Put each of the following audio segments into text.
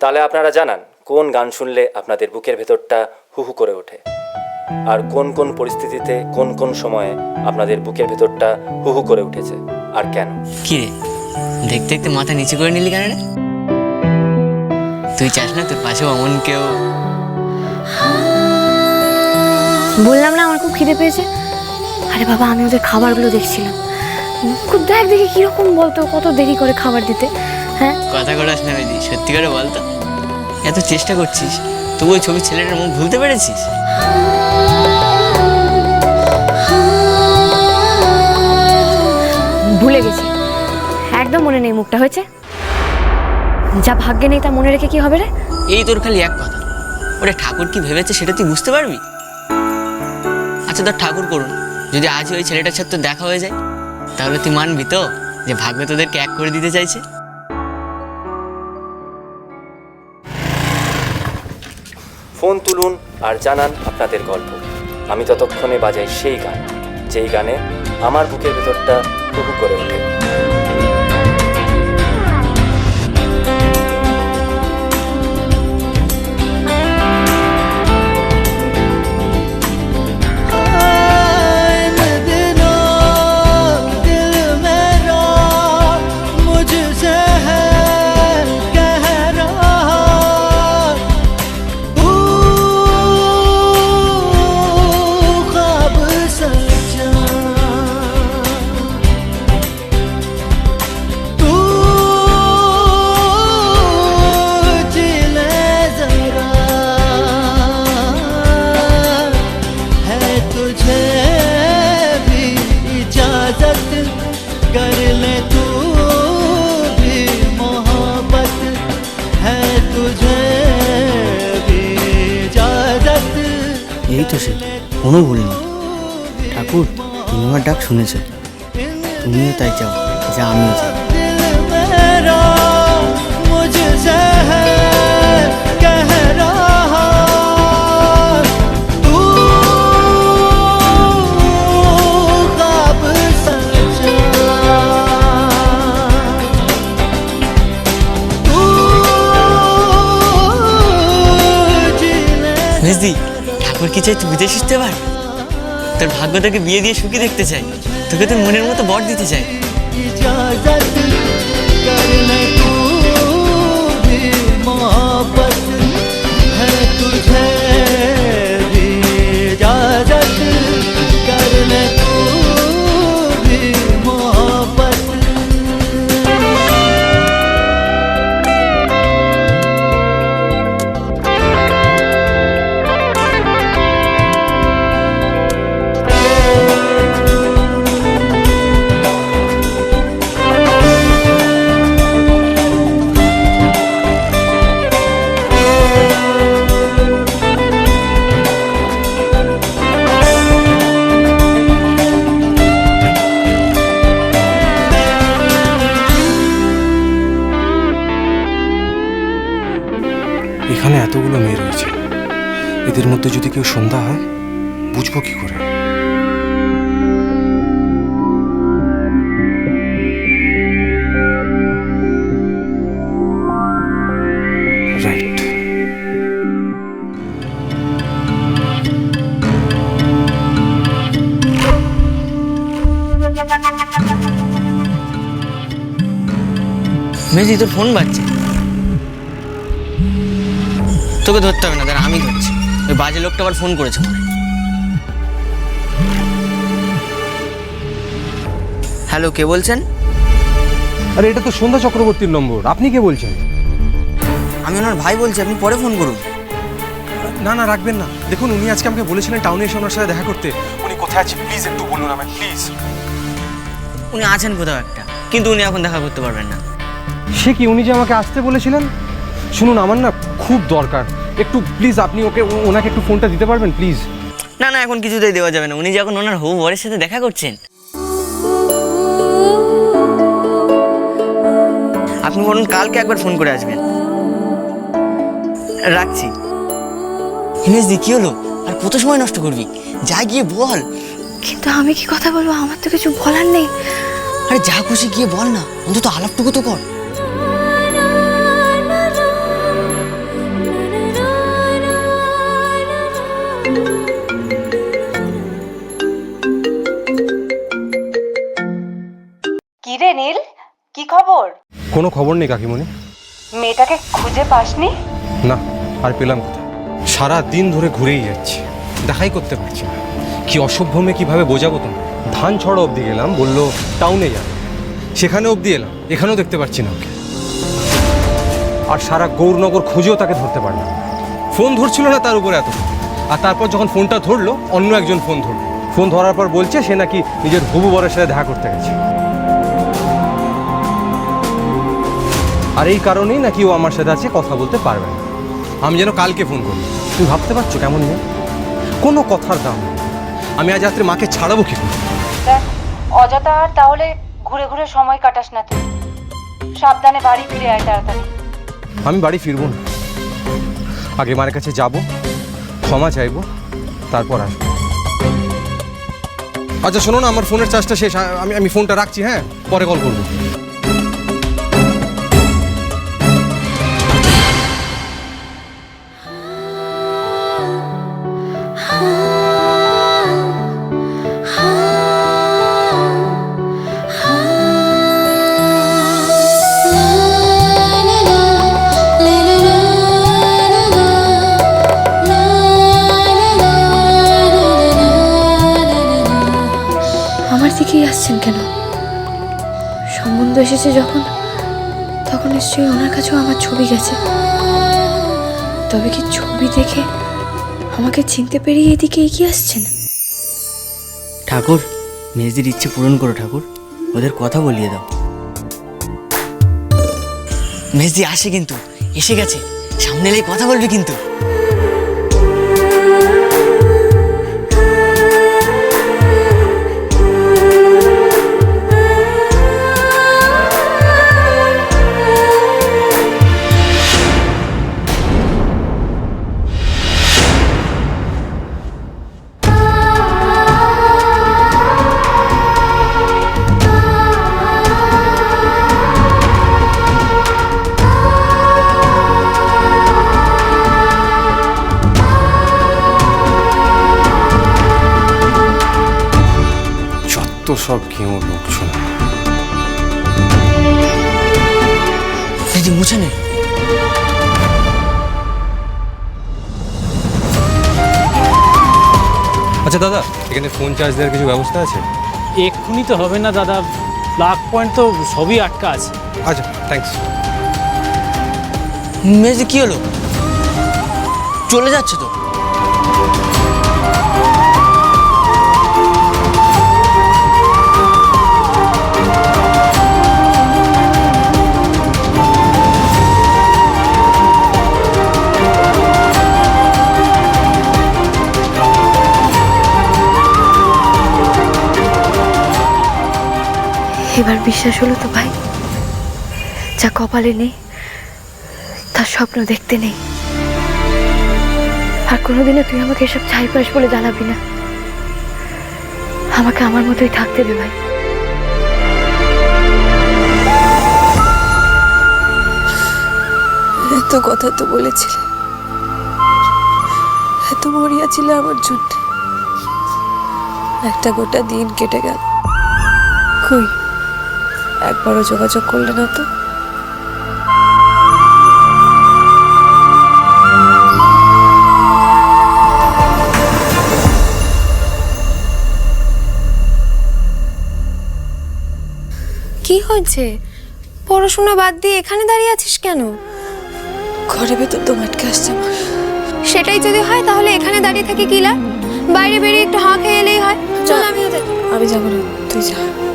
তাহলে আপনারা জানান কোন গান শুনলে আপনাদের বুকের ভেতরটা হু হু করে ওঠে? আর কোন কোন পরিস্থিতিতে কোন কোন সময়ে আপনাদের বুকের ভেতরটা হু হু করে উঠেছে? আর কেন? কি রে? দেখতে দেখতে মাথা নিচু করে নিলি কেন রে? তুই চাস না তোর পাশে অমন কেউ? বললাম না আমার খুব খিদে পেয়েছে। আরে বাবা আমি ওদের খাবারগুলো দেখছিলাম। খুব দেখ দেখি কীরকম বলতো কত দেরি করে খাবার দিতে। হ্যাঁ। কথা করাস না বেদি সত্যি করে বল তো এত চেষ্টা করছিস তবু ওই ছবি ছেলেটার মুখ ভুলতে পেরেছিস? ভুলে গেছি। একদম মনে নেই মুখটা হয়েছে? যা ভাগ্যে নেই তা মনে রেখে কি হবে রে? এই তোর খালি এক কথা। ওটা ঠাকুর কি ভেবেছে সেটা তুই বুঝতে পারবি? আচ্ছা তোর ঠাকুর করুন। যদি আজ ওই ছেলেটার সাথে দেখা হয়ে যায় তাহলে তুই মানবি তো যে ভাগ্য তোদেরকে এক করে দিতে চাইছে? ফোন তুলুন আর জানান আপনাদের গল্প। আমি ততক্ষণে বাজাই সেই গান, যেই গানে আমার বুকের ভেতরটা হু হু করে ওঠে। এই তো সে, কোনো ভুল নেই। ঠাকুর, তুমি আমার ডাক শুনেছ। তুমিও তাই চাও, যা আমিও চাই। কি চাই তুই বিদেশ তো পার? তোর ভাগ্য তোকে বিয়ে দিয়ে সুখী দেখতে চাই। তোকে তোর মনের মতো বর দিতে চাই। এখানে এতগুলো মেয়ে রয়েছে। এদের মধ্যে যদি কেউ সন্ধ্যা হয়, বুঝব কি করে? মেজি তোর ফোন বাজছে। তোকে ধরতে হবে না দাঁড়া আমি ধরছি। ওই বাজে লোকটা আবার ফোন করেছে মনে হ্যালো কে বলছেন? আরে এটা তো সন্ধ্যা চক্রবর্তীর নম্বর। আপনি কে বলছেন? আমি ওনার ভাই বলছি আপনি পরে ফোন করুন। না না রাখবেন না। দেখুন উনি আজকে আমাকে বলেছিলেন টাউনে এসে ওনার সাথে দেখা করতে। উনি কোথায় আছে প্লিজ একটু বলুন আমায় প্লিজ। উনি আছেন কোথাও একটা কিন্তু উনি এখন দেখা করতে পারবেন না। সে কি উনি যে আমাকে আসতে বলেছিলেন? শুনুন আমার না খুব দরকার। একটু প্লিজ আপনি ওকে ও- ওনাকে একটু ফোনটা দিতে পারবেন প্লিজ না না এখন কিছুতেই দেওয়া যাবে না। উনি যখন ওনার হবু বরের সাথে দেখা করছেন। আপনি বলুন কালকে একবার ফোন করে আসবেন। রাখছি। হিমেশদি কি হলো? আর কত সময় নষ্ট করবি? যা গিয়ে বল। কিন্তু আমি কি কথা বলব? আমার তো কিছু বলার নেই। আরে যা খুশি গিয়ে বল না। অন্তত আলাপটুকু তো কর। কোনো খবর নেই কাকিমণি। মেয়েটাকে খুঁজে পাসনি? না আর পেলাম কোথায়? সারা দিন ধরে ঘুরেই যাচ্ছি দেখাই করতে পারছি না। কি অসভ্য মেয়ে কীভাবে বোঝাবো তুমি ধান ছড়া অবধি গেলাম বলল টাউনে যাবে সেখানে অবধি এলাম এখানেও দেখতে পাচ্ছি না ওকে। আর সারা গৌরনগর খুঁজেও তাকে ধরতে পারলাম ফোন ধরছিল না তার উপরে এত আর তারপর যখন ফোনটা ধরলো অন্য একজন ফোন ধরলো। ফোন ধরার পর বলছে সে নাকি নিজের হবু বরের সাথে দেখা করতে গেছে। আর এই কারণেই নাকি ও আমার সাথে আছে কথা বলতে পারবে না। আমি যেন কালকে ফোন করি। তুমি ভাবতে পারছ কেমন মেয়ে? কোনো কথার দাম নেই। আমি আজ রাত্রে মাকে ছাড়াবো কি করে? দেখ অযথা আর তাহলে ঘুরে ঘুরে সময় কাটাস না তুই। সাবধানে বাড়ি ফিরে আয় তাড়াতাড়ি। আমি বাড়ি ফিরবো না। আগে মায়ের কাছে যাব ক্ষমা চাইব তারপর আসব। আচ্ছা শোনো না আমার ফোনের চার্জটা শেষ। আমি আমি ফোনটা রাখছি হ্যাঁ? পরে কল করব। আসছেন কেন? সম্বন্ধ এসেছে যখন, তখন নিশ্চয়ই ওনার কাছেও আমার ছবি গেছে। তবে কি ছবি দেখে আমাকে চিনতে পেরিয়ে এদিকে এগিয়ে আসছেন? ঠাকুর মেজদির ইচ্ছে পূরণ করো ঠাকুর। ওদের কথা বলিয়ে দাও। মেজদি আসে কিন্তু, এসে গেছে। সামনে এলেই কথা বলবি কিন্তু। সব কেউ লোকজন মেজদি মুছে নে। আচ্ছা দাদা এখানে ফোন চার্জ দেওয়ার কিছু ব্যবস্থা আছে? এক্ষুনি তো হবে না দাদা। প্লাগ পয়েন্ট তো সবই আটকা আছে। আচ্ছা থ্যাঙ্কস মেজদি কি হলো? চলে যাচ্ছে তো? এবার বিশ্বাস হলো তো ভাই? যা কপালে নেই, তার স্বপ্ন দেখতে নেই। আর কোনোদিনও তুই আমাকে এসব ছাই পাস বলে জানাবি না। আমাকে আমার মতোই থাকতে দে ভাই। এত কথা তো বলেছিলে। এত মরিয়া ছিল আমার জন্য একটা গোটা দিন কেটে গেল। কই? একবারও যোগাযোগ করলে না তো? কি হয়েছে? পড়াশোনা বাদ দিয়ে এখানে দাঁড়িয়ে আছিস কেন? ঘরে ভেতর তো মাটকে আসছে আমার। সেটাই যদি হয় তাহলে এখানে দাঁড়িয়ে থাকি কি লাভ? বাইরে বেরিয়ে একটু হাঁ খেয়ে এলেই হয়। চল আমিও যাই। আমি যাব না তুই যা।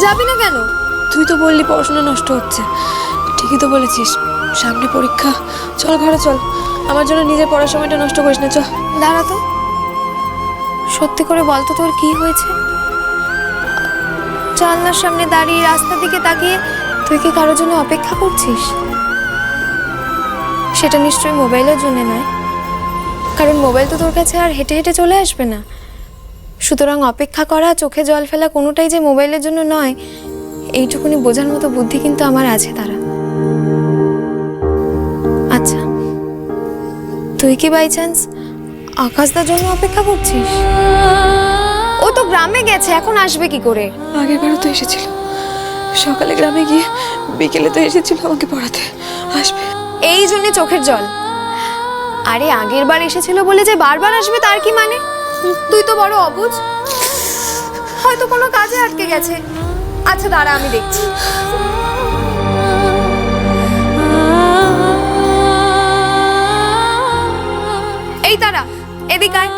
যাবি না কেন? তুই তো বললি পড়াশোনা নষ্ট হচ্ছে। ঠিকই তো বলেছিস। সামনে পরীক্ষা। চল ঘরে চল। আমার জন্য নিজের পড়ার সময়টা নষ্ট করিস না, চল। দাঁড়া তো। সত্যি করে বলতো তোর কি হয়েছে? জানলার সামনে দাঁড়িয়ে রাস্তার দিকে তাকিয়ে তুই কি কারোর জন্য অপেক্ষা করছিস? সেটা নিশ্চয়ই মোবাইলের জন্য নয়। কারণ মোবাইল তো তোর কাছে আর হেঁটে হেঁটে চলে আসবে না। সুতরাং অপেক্ষা করা চোখে জল ফেলা কোনোটাই যে মোবাইলের জন্য নয় এইটুকুনি বোঝার মতো বুদ্ধি কিন্তু আমার আছে তারা। আচ্ছা তুই কি বাই চান্স আকাশদার জন্য অপেক্ষা করছিস? ও তো গ্রামে গেছে এখন আসবে কি করে? আগের বারও তো এসেছিল। সকালে গ্রামে গিয়ে বিকেলে তো এসেছিল আমাকে পড়াতে। আসবে। এই জন্য চোখের জল। আরে আগের বার এসেছিল বলে যে বারবার আসবে তার কি মানে? তুই তো বড় অবুজ। হয়তো কোনো কাজে আটকে গেছে। আচ্ছা দাঁড়া, আমি দেখছি। এই তারা এদিকে আয়।